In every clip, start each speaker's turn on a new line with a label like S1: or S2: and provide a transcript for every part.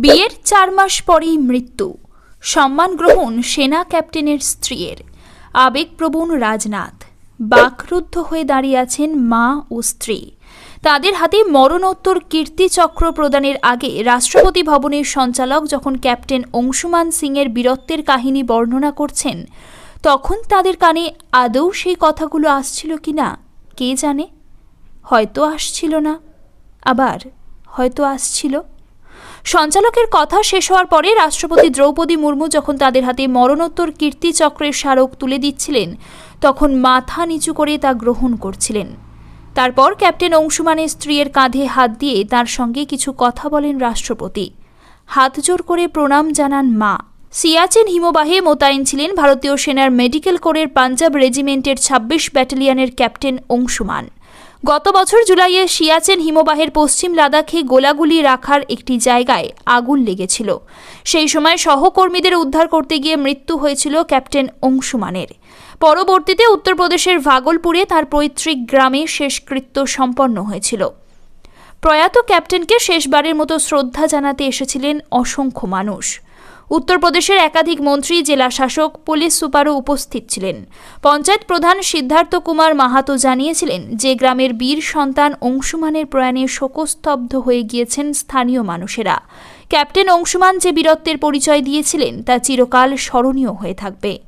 S1: বিয়ের চার মাস পরেই মৃত্যু। সম্মান গ্রহণ সেনা ক্যাপ্টেনের স্ত্রীর। আবেগপ্রবণ রাজনাথ। বাকরুদ্ধ হয়ে দাঁড়িয়ে আছেন মা ও স্ত্রী। তাদের হাতে মরণোত্তর কীর্তিচক্র প্রদানের আগে রাষ্ট্রপতি ভবনের সঞ্চালক যখন ক্যাপ্টেন অংশুমান সিংয়ের বীরত্বের কাহিনী বর্ণনা করছেন, তখন তাদের কানে আদৌ সেই কথাগুলো আসছিল কি না, কে জানে? হয়তো আসছিল না। আবার হয়তো আসছিল। সঞ্চালকের কথা শেষ হওয়ার পরে রাষ্ট্রপতি দ্রৌপদী মুর্মু যখন তাদের হাতে মরণোত্তর কীর্তিচক্রের স্মারক তুলে দিচ্ছিলেন, তখন মাথা নিচু করে তা গ্রহণ করছিলেন। তারপর ক্যাপ্টেন অংশুমানের স্ত্রীর কাঁধে হাত দিয়ে তার সঙ্গে কিছু কথা বলেন রাষ্ট্রপতি। হাত জোর করে প্রণাম জানান মা। সিয়াচেন হিমবাহে মোতায়েন ছিলেন ভারতীয় সেনার মেডিকেল কোরের পাঞ্জাব রেজিমেন্টের ছাব্বিশ ব্যাটালিয়নের ক্যাপ্টেন অংশুমান। গত বছর জুলাইয়ে সিয়াচেন হিমবাহের পশ্চিম লাদাখে গোলাগুলি রাখার একটি জায়গায় আগুন লেগেছিল। সেই সময় সহকর্মীদের উদ্ধার করতে গিয়ে মৃত্যু হয়েছিল ক্যাপ্টেন অংশুমানের। পরবর্তীতে উত্তরপ্রদেশের ভাগলপুরে তার পৈতৃক গ্রামে শেষকৃত্য সম্পন্ন হয়েছিল। প্রয়াত ক্যাপ্টেনকে শেষবারের মতো শ্রদ্ধা জানাতে এসেছিলেন অসংখ্য মানুষ। উত্তরপ্রদেশের একাধিক মন্ত্রী, জেলা শাসক, পুলিশ সুপারও উপস্থিত ছিলেন। পঞ্চায়েত প্রধান সিদ্ধার্থ কুমার মাহাতো জানিয়েছিলেন যে, গ্রামের বীর সন্তান অংশুমানের প্রয়াণে শোকস্তব্ধ হয়ে গিয়েছেন স্থানীয় মানুষেরা। ক্যাপ্টেন অংশুমান যে বীরত্বের পরিচয় দিয়েছিলেন, তা চিরকাল স্মরণীয় হয়ে থাকবে।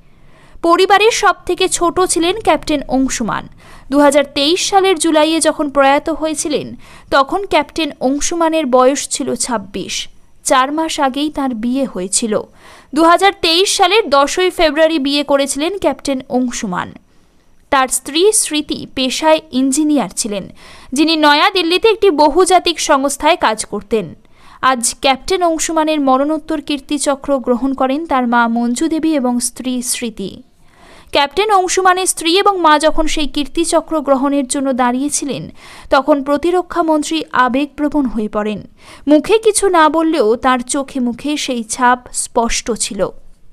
S1: পরিবারের সব থেকে ছোট ছিলেন ক্যাপ্টেন অংশুমান। দু হাজার তেইশ সালের জুলাইয়ে যখন প্রয়াত হয়েছিলেন, তখন ক্যাপ্টেন অংশুমানের বয়স ছিল ছাব্বিশ। চার মাস আগেই তার বিয়ে হয়েছিল। দু হাজার তেইশ সালের দশই ফেব্রুয়ারি বিয়ে করেছিলেন ক্যাপ্টেন অংশুমান। তার স্ত্রী স্মৃতি পেশায় ইঞ্জিনিয়ার ছিলেন, যিনি নয়াদিল্লিতে একটি বহুজাতিক সংস্থায় কাজ করতেন। আজ ক্যাপ্টেন অংশুমানের মরণোত্তর কীর্তিচক্র গ্রহণ করেন তার মা মঞ্জু দেবী এবং স্ত্রী স্মৃতি। ক্যাপ্টেন অংশুমানের স্ত্রী এবং মা যখন সেই কীর্তিচক্র গ্রহণের জন্য দাঁড়িয়েছিলেন, তখন প্রতিরক্ষা মন্ত্রী আবেগপ্রবণ হয়ে পড়েন। মুখে কিছু না বললেও তার চোখে মুখে সেই ছাপ স্পষ্ট ছিল।